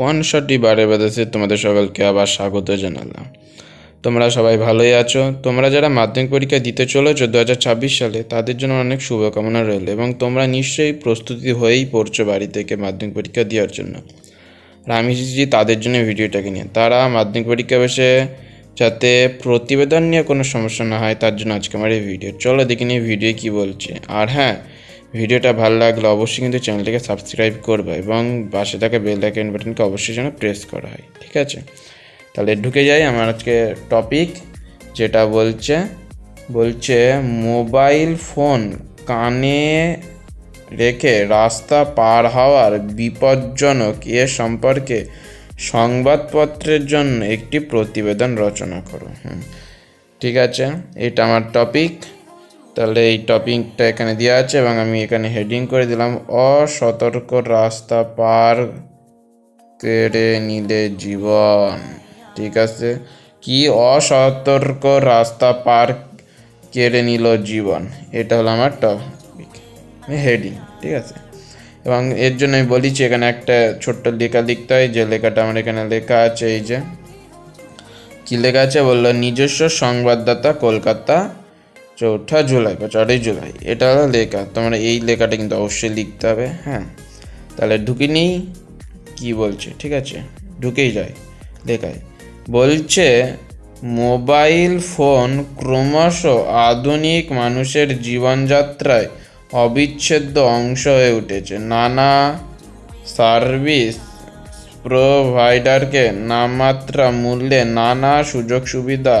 One শটি বারে বাদেশে তোমাদের সকলকে আবার স্বাগত জানালাম। তোমরা সবাই ভালোই আছো? তোমরা যারা মাধ্যমিক পরীক্ষা দিতে চলেছো দু হাজার ছাব্বিশ সালে, তাদের জন্য অনেক শুভকামনা রইল এবং তোমরা নিশ্চয়ই প্রস্তুতি হয়েই পড়ছো বাড়ি থেকে মাধ্যমিক পরীক্ষা দেওয়ার জন্য। আর আমি এসেছি তাদের জন্য ভিডিওটাকে নিয়ে, তারা মাধ্যমিক পরীক্ষা বসে যাতে প্রতিবেদন নিয়ে কোনো সমস্যা না হয়, তার জন্য আজকে আমার এই ভিডিও। চলো দেখে নিই ভিডিও কী বলছে। আর হ্যাঁ ভিডিওটা ভালো লাগলে অবশ্যই কিন্তু চ্যানেলটাকে সাবস্ক্রাইব করবে এবং পাশে থাকা বেল আইকন বাটনকে অবশ্যই যেন প্রেস করা হয়, ঠিক আছে? তাহলে ঢুকে যাই আমার আজকে টপিক যেটা বলছে বলছে মোবাইল ফোন কানে রেখে রাস্তা পার হওয়ার বিপজ্জনক এ সম্পর্কে সংবাদপত্রের জন্য একটি প্রতিবেদন রচনা করো ঠিক আছে? এটা আমার টপিক তাহলে এই টপিকটা এখানে দেওয়া আছে এবং আমি এখানে হেডিং করে দিলাম, অসতর্ক রাস্তা পার কেড়ে নিলে জীবন। ঠিক আছে? কি অসতর্ক রাস্তা পার কেড়ে নিল জীবন? এটা হলো আমার টপিক, হেডিং, ঠিক আছে? এবং এর জন্য আমি বলেছি, এখানে একটা ছোট্ট লেখা লিখতে হয়, যে লেখাটা আমার এখানে লেখা আছে, এই যে। কি লেখা আছে? বলল, নিজস্ব সংবাদদাতা কলকাতা চৌঠা জুলাই বা চারই জুলাই। এটা হলো লেখা। তোমরা এই লেখাটা কিন্তু অবশ্যই লিখতে হবে হ্যাঁ? তাহলে ঢুকে নিই কী বলছে? ঠিক আছে, ঢুকেই যায় লেখায়। বলছে, মোবাইল ফোন ক্রমশ আধুনিক মানুষের জীবনযাত্রায় অবিচ্ছেদ্য অংশ হয়ে উঠেছে। নানা সার্ভিস প্রোভাইডারকে নামমাত্রা মূল্যে নানা সুযোগ সুবিধা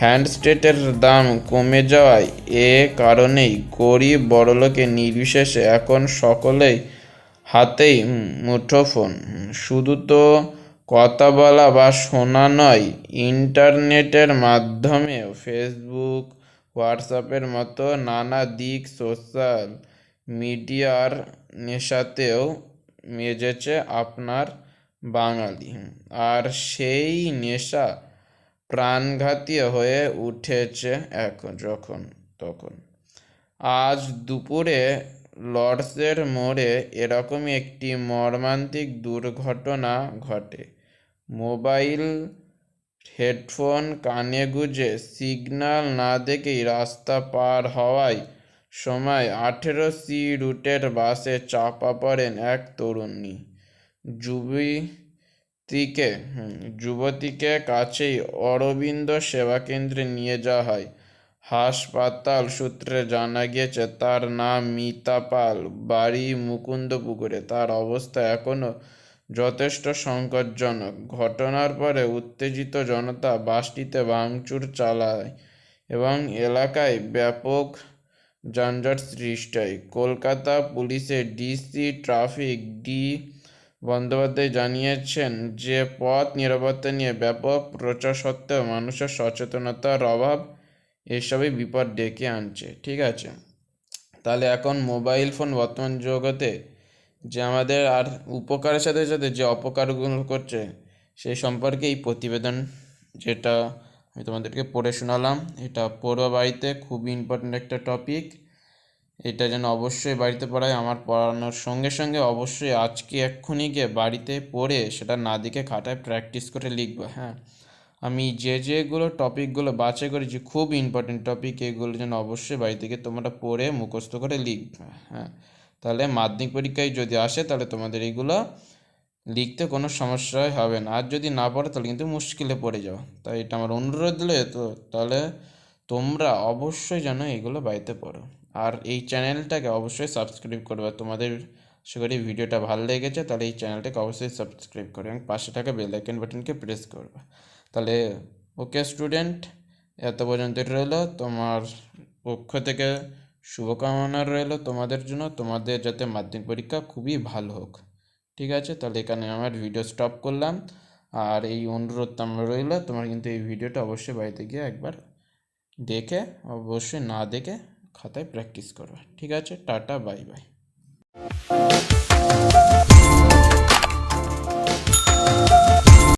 হ্যান্ডস্টেটের দাম কমে যাওয়ায় এ কারণেই গরিব বড়লোকে নির্বিশেষে এখন সকলেই হাতেই মুঠোফোন। শুধু তো কথা বলা বা শোনা নয়, ইন্টারনেটের মাধ্যমে ফেসবুক, হোয়াটসঅ্যাপের মতো নানা দিক সোশ্যাল মিডিয়ার নেশাতেও মেজেছে আপনার বাঙালি। আর সেই নেশা প্রাণঘাতী হয়ে উঠেছে এখন, যখন, তখন। আজ দুপুরে লর্ডসের মোড়ে এরকমই একটি মর্মান্তিক দুর্ঘটনা ঘটে। মোবাইল হেডফোন কানে গুজে সিগন্যাল না দেখেই রাস্তা পার হওয়ায় সময় আঠেরো সি রুটের বাসে চাপা পড়েন এক তরুণী। যুবতীকে হুম, যুবতীকে কাছেই অরবিন্দ সেবা কেন্দ্রে নিয়ে যাওয়া হয়। হাসপাতাল সূত্রে জানা গিয়েছে তার নাম মিতা পাল বাড়ি মুকুন্দপুকুরে। তার অবস্থা এখনও যথেষ্ট সংকটজনক। ঘটনার পরে উত্তেজিত জনতা বাসটিতে ভাঙচুর চালায় এবং এলাকায় ব্যাপক যানজট সৃষ্টি হয়। কলকাতা পুলিশের ডিসি ট্রাফিক ডি বন্দ্যোপাধ্যায় জানিয়েছেন যে, পথ নিরাপত্তা নিয়ে ব্যাপক প্রচার সত্ত্বেও মানুষের সচেতনতার অভাব এসবই বিপদ ডেকে আনছে। ঠিক আছে? তাহলে এখন মোবাইল ফোন বর্তমান জগতে যে আমাদের আর উপকারের সাথে সাথে যে অপকারগুলো করছে, সেই সম্পর্কে এই প্রতিবেদন যেটা আমি তোমাদেরকে পড়ে শোনালাম, এটা পড়ো বাড়িতে খুবই ইম্পর্ট্যান্ট একটা টপিক এটা যেন অবশ্যই বাড়িতে পড়ায়, আমার পড়ানোর সঙ্গে সঙ্গে অবশ্যই আজকে এক্ষুনি গিয়ে বাড়িতে পড়ে সেটা না দেখে খাতায় প্র্যাকটিস করে লিখব হ্যাঁ। আমি যে যেগুলো টপিকগুলো বাছাই করেছি, খুব ইম্পর্টেন্ট টপিক এগুলো যেন অবশ্যই বাড়ি থেকে তোমরা পড়ে মুখস্থ করে লিখবে হ্যাঁ। তাহলে মাধ্যমিক পরীক্ষায় যদি আসে তাহলে তোমাদের এগুলো লিখতে কোনো সমস্যাই হবে না। আর যদি না পড়ো তাহলে কিন্তু মুশকিলে পড়ে যাও। তাই এটা আমার অনুরোধ দিলে তো তাহলে তোমরা অবশ্যই যেন এগুলো বাড়িতে পড়ো। আর এই চ্যানেলটাকে অবশ্যই সাবস্ক্রাইব করবে। তোমাদের আশা করি ভিডিওটা ভালো লেগেছে, তাহলে এই চ্যানেলটাকে অবশ্যই সাবস্ক্রাইব করবে এবং পাশে থাকা বেল বাটনকে প্রেস করবে। তাহলে ওকে স্টুডেন্ট এত পর্যন্ত রইল। তোমার পক্ষ থেকে শুভকামনা রইল তোমাদের জন্য। তোমাদের যাতে মাধ্যমিক পরীক্ষা খুবই ভালো হোক। ঠিক আছে? তাহলে এখানে আমার ভিডিও স্টপ করলাম। আর এই অনুরোধটা আমার রইল, তোমার কিন্তু এই ভিডিওটা অবশ্যই বাড়িতে গিয়ে একবার দেখে, অবশ্যই না দেখে খাতায় প্র্যাকটিস করবে। ঠিক আছে? Tata bye bye